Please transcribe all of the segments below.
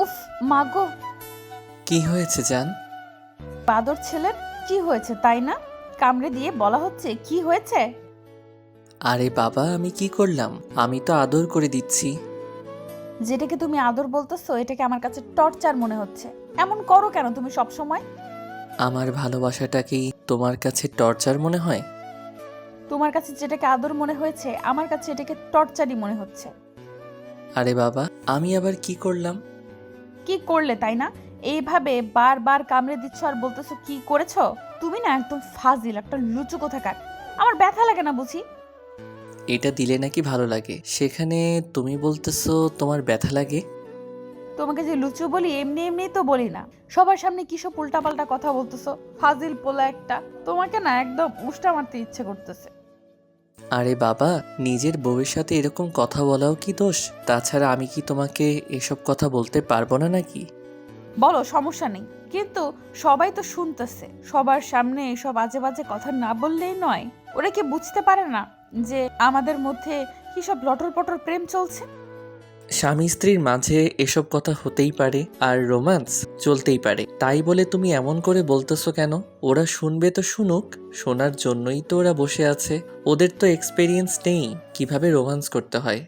উফ মাগো কি হয়েছে জান? বাদর ছেলের কি হয়েছে তাই না? কামড়ে দিয়ে বলা হচ্ছে কি হয়েছে? আরে বাবা আমি কি করলাম? আমি তো আদর করে দিচ্ছি। যেটাকে তুমি আদর বলতেছো এটাকে আমার কাছে টর্চার মনে হচ্ছে। এমন করো কেন তুমি সব সময় আমার ভালোবাসাটা কি তোমার কাছে টর্চার মনে হয়? তোমার কাছে যেটাকে আদর মনে হয়েছে আমার কাছে এটাকে টর্চারই মনে হচ্ছে। আরে বাবা আমি আবার কি করলাম? কি করলে তাই না? এইভাবে বারবার কামড়ে দিচ্ছ আর বলতেছো কি করেছ? তুমি না একদম ফাজিল একটা লুচু কোথাকার। আমার ব্যথা লাগে না বুঝি? এটা দিলে নাকি ভালো লাগে। সেখানে তুমি বলতেছো তোমার ব্যথা লাগে? তোমাকে যে লুচু বলি এমনি এমনি তো বলি না। সবার সামনে কি সব উল্টাপাল্টা কথা বলতেছো? ফাজিল পোলা একটা। তোমাকে না একদম উষ্টা মারতে ইচ্ছে করতেছে। আরে বাবা নিজের বউয়ের সাথে এরকম কথা বলাও কি দোষ? তাছাড়া আমি কি তোমাকে এসব কথা বলতে পারব না নাকি? বলো সমস্যা নেই। কিন্তু সবাই তো শুনতেছে। সবার সামনে এসব আজে বাজে কথা না বললেই নয়। ওরা কি বুঝতে পারে না যে আমাদের মধ্যে কি সব লটর পটর প্রেম চলছে? স্বামী স্ত্রীর মাঝে এসব কথা হতেই পারে। আর রোম্যান্স? চলতেই পারে। তাই বলে তুমি এমন করে বলতেছো কেন? ওরা শুনবে তো শুনুক। শোনার জন্যই তো ওরা বসে আছে। ওদের তো এক্সপেরিয়েন্স নেই। কীভাবে রোমান্স করতে হয়?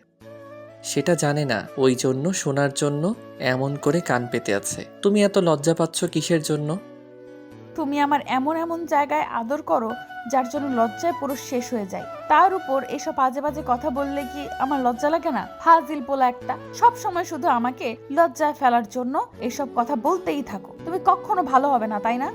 সেটা জানে না। ওই জন্য, শোনার জন্য এমন করে কান পেতে আছে। তুমি এত লজ্জা পাচ্ছ কিসের জন্য? তুমি আমার এমন এমন জায়গায় আদর করো যার জন্য লজ্জায় পুরো শেষ হয়ে যায়। তার উপর এসব আজে বাজে কথা বললে কি আমার লজ্জা লাগে না? হাজিল পোলা একটা। সব সময় শুধু আমাকে লজ্জায় ফেলার জন্য এসব কথা বলতেই থাকো। তুমি কখনো ভালো হবে না, তাই না?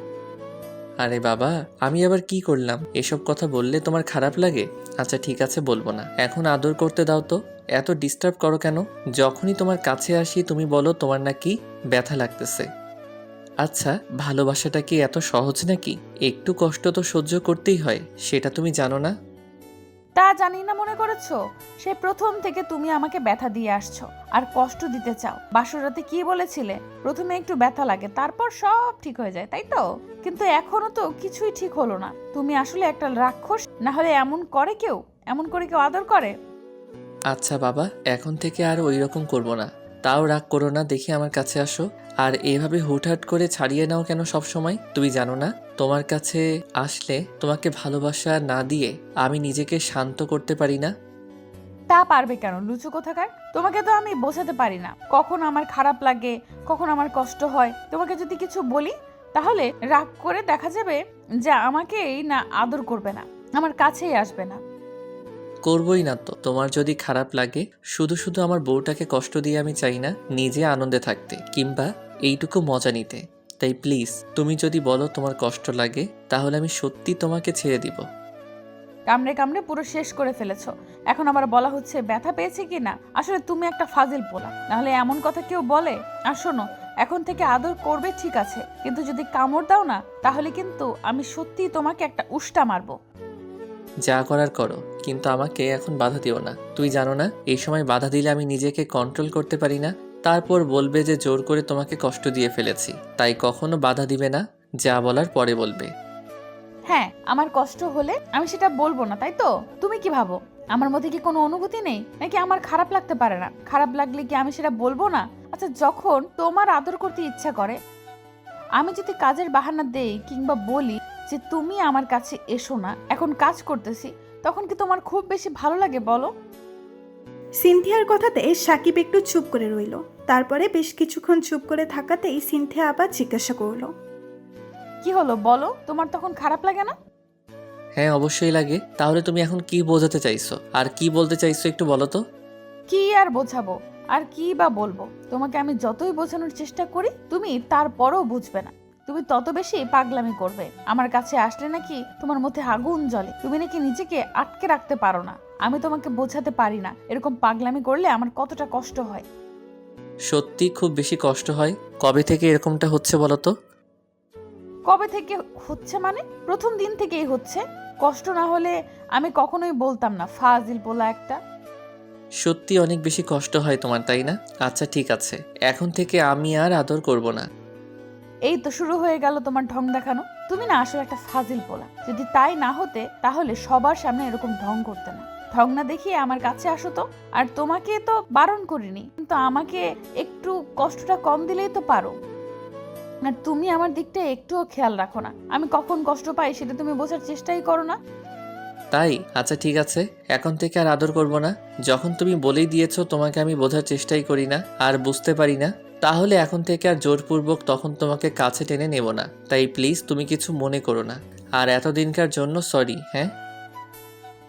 আরে বাবা, আমি আবার কি করলাম? এসব কথা বললে তোমার খারাপ লাগে? আচ্ছা ঠিক আছে, বলব না। এখন আদর করতে দাও তো। এত ডিস্টার্ব করো কেন? যখনই তোমার কাছে আসি, তুমি বলো তোমার নাকি ব্যথা লাগতেছে। আচ্ছা ভালোবাসাটা কি এত সহজ নাকি? একটু কষ্ট তো সহ্য করতেই হয় সেটা তুমি জানো না? তা জানি না মনে করেছ? সে প্রথম থেকে তুমি আমাকে ব্যথা দিয়ে আসছো আর কষ্ট দিতে চাও। বাসরাতে কি বলেছিলে? প্রথমে একটু ব্যথা লাগে তারপর সব ঠিক হয়ে যায় তাই তো? কিন্তু এখনও তো কিছুই ঠিক হলো না। তুমি আসলে একটা রাক্ষস না হলে এমন করে কেউ? এমন করে কেউ আদর করে? আচ্ছা বাবা এখন থেকে আর ওই রকম করব না। তাও রাগ করো না দেখি আমার কাছে আসো। আর এভাবে হুটহাট করে ছাড়িয়ে নাও কেন সব সময় তুমি জানো না? তোমার কাছে আসলে তোমাকে ভালোবাসা না দিয়ে আমি নিজেকে শান্ত করতে পারি না? তা পারবে কেন? লুচু কোথাকার? তোমাকে তো আমি বোঝাতে পারি না। কখন আমার খারাপ লাগে কখন আমার কষ্ট হয়। তোমাকে যদি কিছু বলি তাহলে রাগ করে দেখা যাবে যে আমাকেই না আদর করবে না। আমার কাছেই আসবে না। করবই না তো। তোমার যদি খারাপ লাগে শুধু শুধু আমার বউটাকে কষ্ট দিয়ে আমি চাই না নিজে আনন্দে থাকতে। কিংবা এইটুকু মজা নিতে। তাই প্লিজ তুমি যদি বলো তোমার কষ্ট লাগে তাহলে আমি সত্যি তোমাকে ছেড়ে দিব। কামড়ে কামড়ে পুরো শেষ করে ফেলেছো। এখন আবার বলা হচ্ছে ব্যথা পেয়েছে কি না? আসলে তুমি একটা ফাজিল পোলা। নাহলে এমন কথা কেউ বলে আর শোনো এখন থেকে আদর করবে ঠিক আছে কিন্তু যদি কামড় দাও না তাহলে কিন্তু আমি সত্যিই তোমাকে একটা উষ্টা মারবো। যা করার করো কিন্তু আমাকে এখন বাধা দিও না। তুই জানো না এই সময় বাধা দিলে আমি নিজেকে কন্ট্রোল করতে পারি না? তারপর বলবে যে জোর করে তোমাকে কষ্ট দিয়ে ফেলেছি, তাই কখনো বাধা দিবে না, যা বলার পরে বলবে। হ্যাঁ আমার কষ্ট হলে আমি সেটা বলব না, তাই তো? তুমি কি ভাবো? আমার মধ্যে কি কোনো অনুভূতি নেই? নাকি আমার খারাপ লাগতে পারে না? খারাপ লাগলে কি আমি সেটা বলব না? আচ্ছা যখন তোমার আদর করতে ইচ্ছা করে, আমি যদি কাজের বাহানা দেই কিংবা বলি যে তুমি আমার কাছে এসো না, এখন কাজ করতেছি, তখন কি তোমার খুব বেশি ভালো লাগে বলো? সিনথিয়ার কথাতে সাকিব একটু চুপ করে রইল। তারপরে বেশ কিছুক্ষণ চুপ করে থাকাতেই সিনথিয়া আবার জিজ্ঞাসা করল। কি হলো বলো তোমার তখন খারাপ লাগে না? হ্যাঁ অবশ্যই লাগে। তাহলে তুমি এখন কি বোঝাতে চাইছো? আর কি বলতে চাইছো একটু বলো তো। কি আর বোঝাবো? আর কি বা বলব? তোমাকে আমি যতই বোঝানোর চেষ্টা করি তুমি তারপরও বুঝবে না। তুমি তত বেশি পাগলামি করবে। আমার কাছে আসলে নাকি তোমার মধ্যে আগুন জ্বলে। তুমি নাকি নিজেকে আটকে রাখতে পারো না। আমি তোমাকে বোঝাতে পারি না। এরকম পাগলামি করলে আমার কতটা কষ্ট হয়? সত্যি খুব বেশি কষ্ট হয়? কবে থেকে এরকমটা হচ্ছে বলো তো কবে থেকে হচ্ছে মানে? প্রথম দিন থেকেই হচ্ছে। কষ্ট না হলে আমি কখনোই বলতাম না ফাজিল পোলা একটা। সত্যি অনেক বেশি কষ্ট হয় তোমার তাই না? আচ্ছা ঠিক আছে। এখন থেকে আমি আর আদর করব না। এই তো শুরু হয়ে গেল তোমার ঢং দেখানো। তুমি না আসলে একটা ফাজিল পোলা। যদি তাই না হতে, তাহলে সবার সামনে এরকম ঢং করতে না। ঢং না দেখিয়ে আমার কাছে আসো তো। আর তোমাকে তো বারণ করিনি। কিন্তু আমাকে একটু কষ্টটা কম দিলেই তো পারো। আর তুমি আমার দিকটা একটুও খেয়াল রাখো না। আমি কখন কষ্ট পাই সেটা তুমি বোঝার চেষ্টাই করো না। তাই? আচ্ছা ঠিক আছে। এখন থেকে আর আদর করব না। যখন তুমি বলেই দিয়েছ, তোমাকে আমি বোঝার চেষ্টাই করি না। আর বুঝতে পারি না। তাহলে এখন থেকে আর জোরপূর্বক তখন তোমাকে কাছে টেনে নেব না। তাই প্লিজ তুমি কিছু মনে করো না। আর এতদিনকার জন্য সরি হ্যাঁ?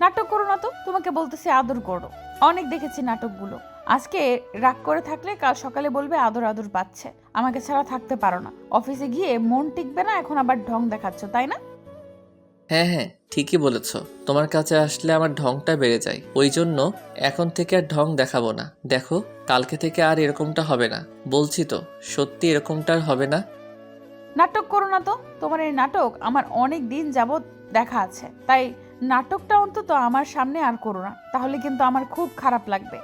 নাটক করো না তো তোমাকে বলতেছি আদর করো। অনেক দেখেছি নাটকগুলো। আজকে রাগ করে থাকলে কাল সকালে বলবে আদর আদর পাচ্ছে। আমাকে ছাড়া থাকতে পারো না। অফিসে গিয়ে মন টিকবে না এখন আবার ঢং দেখাচ্ছ তাই না? হ্যাঁ হ্যাঁ। ঠিকই বলেছ। তোমার কাছে আসলে আমার ঢংটা বেড়ে যায়। ওই জন্য এখন থেকে আর ঢং দেখাবো না। দেখো কালকে থেকে আর এরকমটা হবে না। বলছি তো সত্যি এরকমটা আর হবে না? নাটক করো না তো। তোমার এই নাটক আমার অনেক দিন যাবৎ দেখা আছে। তাই নাটকটা অন্তত আমার সামনে আর করো না। তাহলে কিন্তু আমার খুব খারাপ লাগবে।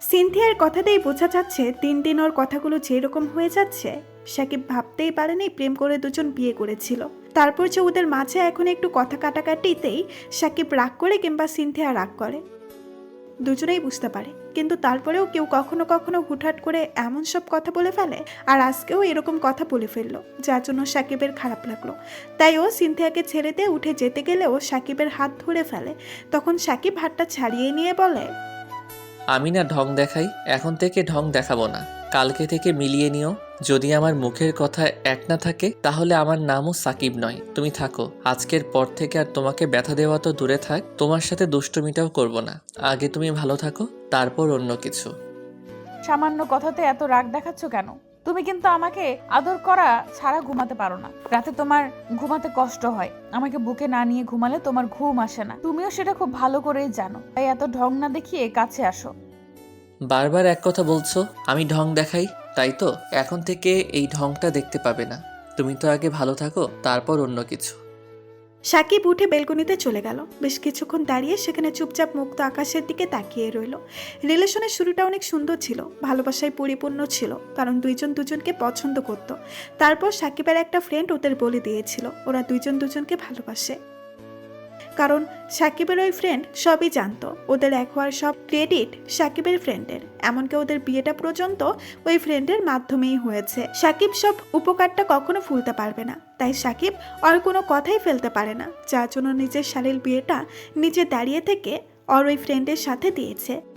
সিনথিয়ার কথাতেই বোঝা যাচ্ছে দিন দিন ওর কথাগুলো যেরকম হয়ে যাচ্ছে সাকিব ভাবতেই পারেনি প্রেম করে দুজন বিয়ে করেছিল। তারপর যে ওদের মাঝে এখন একটু কথা কাটাকাটিতেই সাকিব রাগ করে কিংবা সিনথিয়া রাগ করে। দুজনেই বুঝতে পারে, কিন্তু তারপরেও কেউ কখনো কখনো হুটহাট করে এমন সব কথা বলে ফেলে আর আজকেও এরকম কথা বলে ফেলল, যার জন্য সাকিবের খারাপ লাগল। তাই ও সিনথিয়াকে ছেড়ে দিয়ে উঠে যেতে গেলেও সাকিবের হাত ধরে ফেলে। তখন সাকিব হাতটা ছাড়িয়ে নিয়ে বলে, আমি না ঢং দেখাই, এখন থেকে ঢং দেখাবো না। কালকে থেকে মিলিয়ে নিও। যদি আমার মুখের কথা এক না থাকে তাহলে আমার নামও সাকিব নয়। তুমি থাকো। আজকের পর থেকে আর তোমাকে ব্যথা দেওয়া তো দূরে থাক তোমার সাথে দুষ্টমিটাও করব না। আগে তুমি ভালো থাকো তারপর অন্য কিছু। সামান্য কথাতে এত রাগ দেখাচ্ছ কেন? তুমি কিন্তু আমাকে আদর করা ছাড়া ঘুমাতে পারো না। রাতে তোমার ঘুমাতে কষ্ট হয়। আমাকে বুকে না নিয়ে ঘুমালে তোমার ঘুম আসে না। তুমিও সেটা খুব ভালো করেই জানো। তাই এত ঢং না দেখিয়ে কাছে আসো। বারবার এক কথা বলছো আমি ঢং দেখাই তাই তো? এখন থেকে এই ঢংটা দেখতে পাবে না। তুমি তো আগে ভালো থাকো, তারপর অন্য কিছু। সাকিব উঠে বেলকনিতে চলে গেল। বেশ কিছুক্ষণ দাঁড়িয়ে সেখানে চুপচাপ মুক্ত আকাশের দিকে তাকিয়ে রইল। রিলেশনের শুরুটা অনেক সুন্দর ছিল, ভালোবাসায় পরিপূর্ণ ছিল, কারণ দুইজন দুজনকে পছন্দ করত। তারপর সাকিবের একটা ফ্রেন্ড ওদের বলে দিয়েছিল, ওরা দুইজন দুজনকে ভালোবাসে। কারণ সাকিবের ওই ফ্রেন্ড সবই জানতো। ওদের এক হওয়ার সব ক্রেডিট সাকিবের ফ্রেন্ডের এমনকি ওদের বিয়েটা পর্যন্ত ওই ফ্রেন্ডের মাধ্যমেই হয়েছে। সাকিব সব উপকারটা কখনো ফুলতে পারবে না। তাই সাকিব আর কোনো কথাই ফেলতে পারে না। যার জন্য নিজের শালীর বিয়েটা নিজে দাঁড়িয়ে থেকে আর ওই ফ্রেন্ডের সাথে দিয়েছে।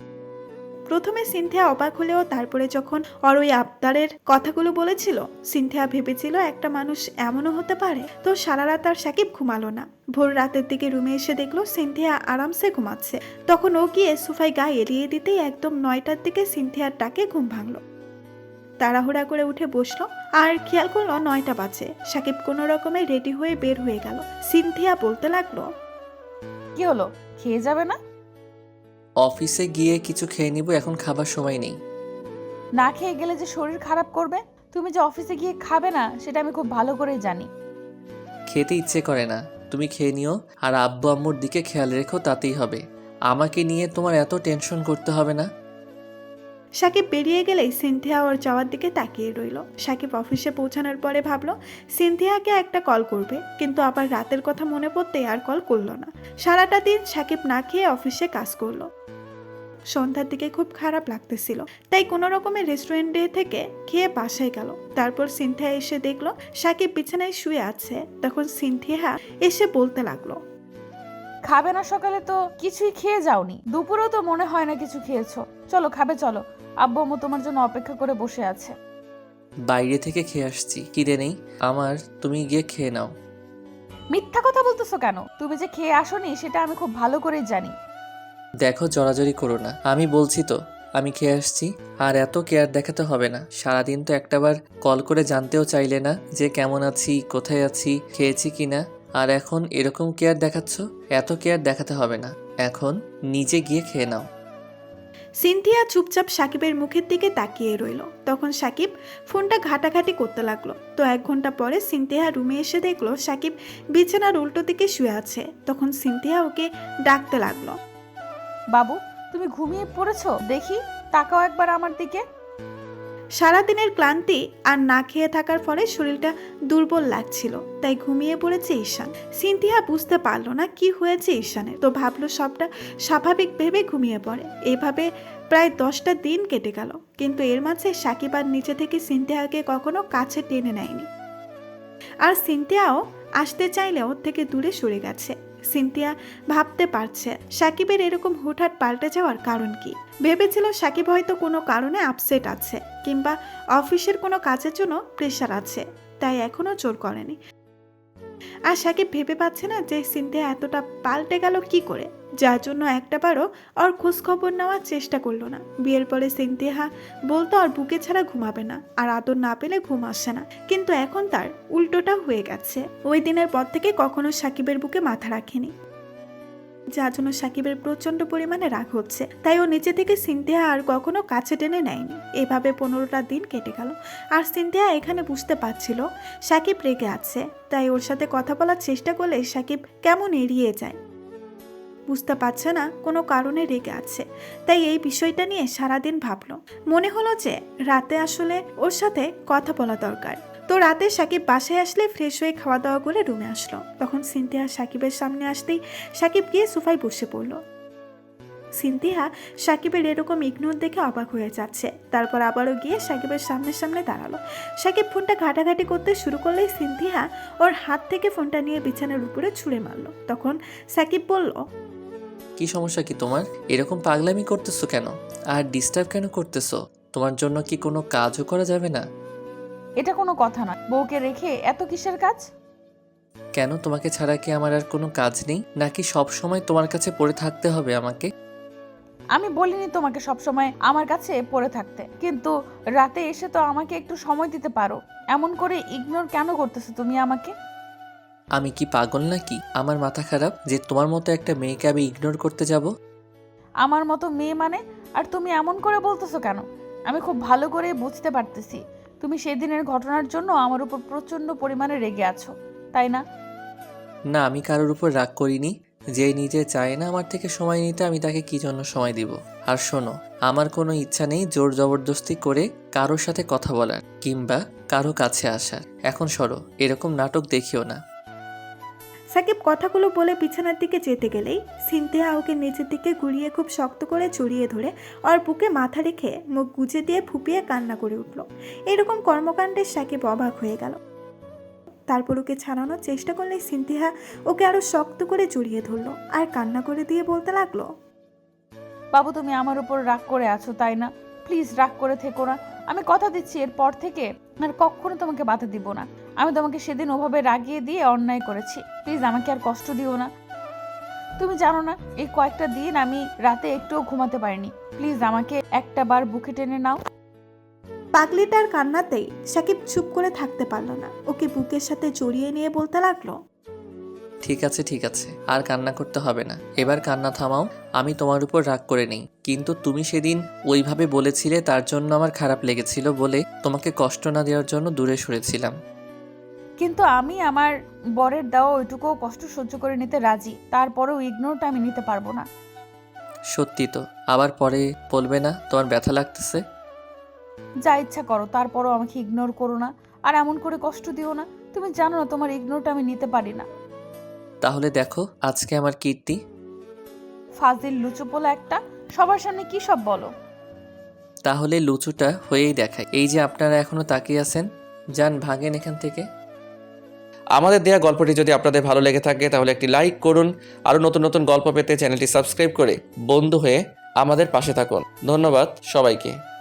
প্রথমে সিনথিয়া অবাক হলেও তারপরে যখন অর ওই আবদারের কথাগুলো বলেছিল, সিনথিয়া ভেবেছিল একটা মানুষ এমনও হতে পারে। তো সারা রাত আর সাকিব ঘুমালো না। ভোর রাতের দিকে রুমে এসে দেখল সিনথিয়া আরামসে ঘুমাচ্ছে। তখন ও গিয়ে সোফায় গা এড়িয়ে দিতেই একদম নয়টার দিকে সিনথিয়ার ডাকে ঘুম ভাঙলো। তাড়াহুড়া করে উঠে বসল। আর খেয়াল করল নয়টা বাজে। সাকিব কোনো রকমে রেডি হয়ে বের হয়ে গেল। সিনথিয়া বলতে লাগল, কি হলো? খেয়ে যাবে না? অফিসে গিয়ে কিছু খেয়ে নিব এখন খাবার সময় নেই। না খেয়ে গেলে যে শরীর খারাপ করবে? তুমি যে অফিসে গিয়ে খাবে না সেটা আমি খুব ভালো করেই জানি। খেতে ইচ্ছে করে না। তুমি খেয়ে নিও আর আব্বু আম্মুর দিকে খেয়াল রেখো তাতেই হবে। আমাকে নিয়ে তোমার এত টেনশন করতে হবে না? সাকিব বেরিয়ে গেলেই সিনথিয়া ওর যাওয়ার দিকে তাকিয়ে রইল। সাকিব অফিসে পৌঁছানোর পরে ভাবলো, সিনথিয়াকে একটা কল করবে। কিন্তু আবার রাতের কথা মনে পড়তেই আর কল করল না। সারাটা দিন সাকিব না খেয়ে অফিসে কাজ করল। সন্ধ্যার দিকে খুব খারাপ লাগতেছিল। তাই কোনো রকমের রেস্টুরেন্টে থেকে খেয়ে বাসায় গেল। তারপর সিনথিয়া এসে দেখল, সাকিব বিছানায় শুয়ে আছে। তখন সিনথিয়া এসে বলতে লাগল, খাবে না সকালে তো কিছুই খেয়ে যাওনি। দুপুরেও তো মনে হয় না কিছু খেয়েছো। চলো খাবে চলো। আব্বু আম্মু তোমার জন্য অপেক্ষা করে বসে আছে। বাইরে থেকে খেয়ে আসছি কিরে নেই? আমার তুমি গিয়ে খেয়ে নাও। মিথ্যা কথা বলতেছো কেন? তুমি যে খেয়ে আসোনি সেটা আমি খুব ভালো করেই জানি। দেখো জড়াজড়ি করো না। আমি বলছি তো আমি খেয়ে আসছি আর এত কেয়ার দেখাতে হবে না। সারাদিন তো একটাবার কল করে জানতেও চাইলে না যে কেমন আছি কোথায় আছি খেয়েছি কিনা আর এখন এরকম কেয়ার দেখাচ্ছ এত কেয়ার দেখাতে হবে না। এখন নিজে গিয়ে খেয়ে নাও। সিনথিয়া চুপচাপ সাকিবের মুখের দিকে তাকিয়ে রইল। তখন সাকিব ফোনটা ঘাটাঘাটি করতে লাগল। তো এক ঘণ্টা পরে সিনথিয়া রুমে এসে দেখল সাকিব বিছানার উল্টো দিকে শুয়ে আছে। তখন সিনথিয়া ওকে ডাকতে লাগল। বাবু, তুমি ঘুমিয়ে পড়েছো? দেখি, তাকাও একবার আমার দিকে। সারাদিনের ক্লান্তি আর না খেয়ে থাকার ফলে শরীরটা দুর্বল লাগছিল, তাই ঘুমিয়ে পড়েছে ঈশান। সিনথিয়া বুঝতে পারল না কি হয়েছে ঈশানের, তো ভাবলো সবটা স্বাভাবিক ভেবে ঘুমিয়ে পড়ে। এভাবে প্রায় দশটা দিন কেটে গেল, কিন্তু এর মাঝে সাকিব আর নিচে থেকে সিনথিয়াকে কখনো কাছে টেনে নেয়নি। আর সিনথিয়াও আসতে চাইলে ওর থেকে দূরে সরে গেছে। সিনথিয়া ভাবতে পারছে সাকিবের এরকম হুটহাট পাল্টে যাওয়ার কারণ কি। ভেবেছিল সাকিব হয়তো কোনো কারণে আপসেট আছে। কিংবা অফিসের কোনো কাজের জন্য প্রেশার আছে, তাই এখনও জোর করেনি। আর সাকিব ভেবে পাচ্ছে না যে সিনথিয়া এতটা পাল্টে গেল কি করে, যার জন্য একটাবারও ওর খোঁজ খবর নেওয়ার চেষ্টা করল না। বিয়ের পরে সিনথিয়া বলতো আর বুকে ছাড়া ঘুমাবে না, আর আদর না পেলে ঘুম আসে না। কিন্তু এখন তার উল্টোটা হয়ে গেছে। ওই দিনের পর থেকে কখনো সাকিবের বুকে মাথা রাখেনি। যার জন্য সাকিবের প্রচণ্ড পরিমাণে রাগ হচ্ছে। তাই ও নিচে থেকে সিনথিয়া আর কখনো কাছে টেনে নেয়নি। এভাবে পনেরোটা দিন কেটে গেল। আর সিনথিয়া এখানে বুঝতে পারছিল, সাকিব রেগে আছে। তাই ওর সাথে কথা বলার চেষ্টা করলে সাকিব কেমন এড়িয়ে যায়। বুঝতে পারছে না কোনো কারণে রেগে আছে। তাই এই বিষয়টা নিয়ে সারাদিন ভাবলো। মনে হলো যে রাতে আসলে ওর সাথে কথা বলা দরকার। তো রাতে সাকিব বাসায় আসলে ফ্রেশ হয়ে খাওয়া দাওয়া করে রুমে আসলো। তখন সিনথিয়া সাকিবের সামনে আসতেই সাকিব গিয়ে সোফায় বসে পড়ল। সিনথিয়া সাকিবের এরকম ইগনোর দেখে অবাক হয়ে যাচ্ছে। তারপর আবারও গিয়ে সাকিবের সামনে সামনে দাঁড়াল। সাকিব ফোনটা ঘাটাঘাটি করতে শুরু করলেই সিনথিয়া ওর হাত থেকে ফোনটা নিয়ে বিছানার উপরে ছুঁড়ে মারলো। তখন সাকিব বলল, কি সমস্যা কি তোমার? এরকম পাগলামি করতেছো কেন? আর ডিস্টার্ব কেন করতেছো? তোমার জন্য কি কোনো কাজও করা যাবে না? এটা কোনো কথা নয়। বউকে রেখে এত কিসের কাজ? কেন? তোমাকে ছাড়া কি আমার আর কোনো কাজ নেই? নাকি সব সময় তোমার কাছে পড়ে থাকতে হবে আমাকে? আমি বলিনি তোমাকে সবসময় আমার কাছে পড়ে থাকতে। কিন্তু রাতে এসে তো আমাকে একটু সময় দিতে পারো। এমন করে ইগনোর কেন করতেছো তুমি আমাকে? আমি কি পাগল নাকি? আমার মাথা খারাপ যে তোমার মতো একটা মেয়েকে আমি ইগনোর করতে যাব? আমার মতো মেয়ে মানে? আর তুমি এমন করে বলতেছো কেন? আমি খুব ভালো করে বুঝতে পারতেছি। তুমি সেদিনের ঘটনার জন্য আমার উপর প্রচণ্ড পরিমাণে রেগে আছো, তাই না? না, আমি কারোর উপর রাগ করিনি। যে নিজে চায় না আমার থেকে সময় নিতে, আমি তাকে কি জন্য সময় দিব? আর শোনো, আমার কোনো ইচ্ছা নেই জোর জবরদস্তি করে কারোর সাথে কথা বলার, কিংবা কারও কাছে আসার। এখন সরো, এরকম নাটক দেখিও না। সাকিব কথাগুলো বলে বিছানার দিকে যেতে গেলেই সিনথিয়া ওকে নিচের দিকে ঘুরিয়ে খুব শক্ত করে জড়িয়ে ধরে ওর বুকে মাথা রেখে মুখ গুজে দিয়ে ফুপিয়ে কান্না করে উঠল। এরকম কর্মকাণ্ডে সাকিব অবাক হয়ে গেল। তারপর ওকে ছাড়ানোর চেষ্টা করলে সিনথিয়া ওকে আরও শক্ত করে জড়িয়ে ধরলো আর কান্না করে দিয়ে বলতে লাগল, বাবু, তুমি আমার উপর রাগ করে আছো, তাই না? প্লিজ রাগ করে থেকো না। আমি কথা দিচ্ছি এরপর থেকে। আর কখনো তোমাকে বাধা দিব না। আমি তোমাকে সেদিন ওভাবে রাগিয়ে দিয়ে অন্যায় করেছি। প্লিজ আমাকে আর কষ্ট দিও না। তুমি জানো না, এই কয়েকটা দিন আমি রাতে একটুও ঘুমাতে পারিনি। প্লিজ আমাকে একটা বার বুকে টেনে নাও। পাগলিটার কান্নাতেই সাকিব চুপ করে থাকতে পারল না। ওকে বুকের সাথে জড়িয়ে নিয়ে বলতে লাগল ঠিক আছে ঠিক আছে। আর কান্না করতে হবে না। এবার কান্না থামাও আমি তোমার উপর রাগ করে নেই। কিন্তু তুমি সেদিন ওইভাবে বলেছিলে তার জন্য আমার খারাপ লেগেছিল বলে তোমাকে কষ্ট না দেওয়ার জন্য দূরে সরেছিলাম। কিন্তু আমি আমার বরের দেওয়া ওইটুকুও কষ্ট সহ্য করে নিতে রাজি। তারপরেও ইগনোরটা আমি নিতে পারব না। সত্যি তো। আবার পরে বলবে না তোমার ব্যথা লাগতেছে? যা ইচ্ছা করো তারপরও আমাকে ইগনোর করো না। আর এমন করে কষ্ট দিও না। তুমি জানো না তোমার ইগনোরটা আমি নিতে পারি না। তাহলে দেখো আজকে আমার কীর্তি। ফাজিল লুচুপোলা একটা সবার সামনে কি সব বলো? তাহলে লুচুটা হয়েই দেখায় এই যে আপনারা এখনও তাকিয়ে আছেন যান ভাঙেন এখান থেকে। আমাদের দেয়া গল্পটি যদি আপনাদের ভালো লেগে থাকে তাহলে একটি লাইক করুন। আরও নতুন নতুন গল্প পেতে চ্যানেলটি সাবস্ক্রাইব করে বন্ধু হয়ে আমাদের পাশে থাকুন। ধন্যবাদ সবাইকে।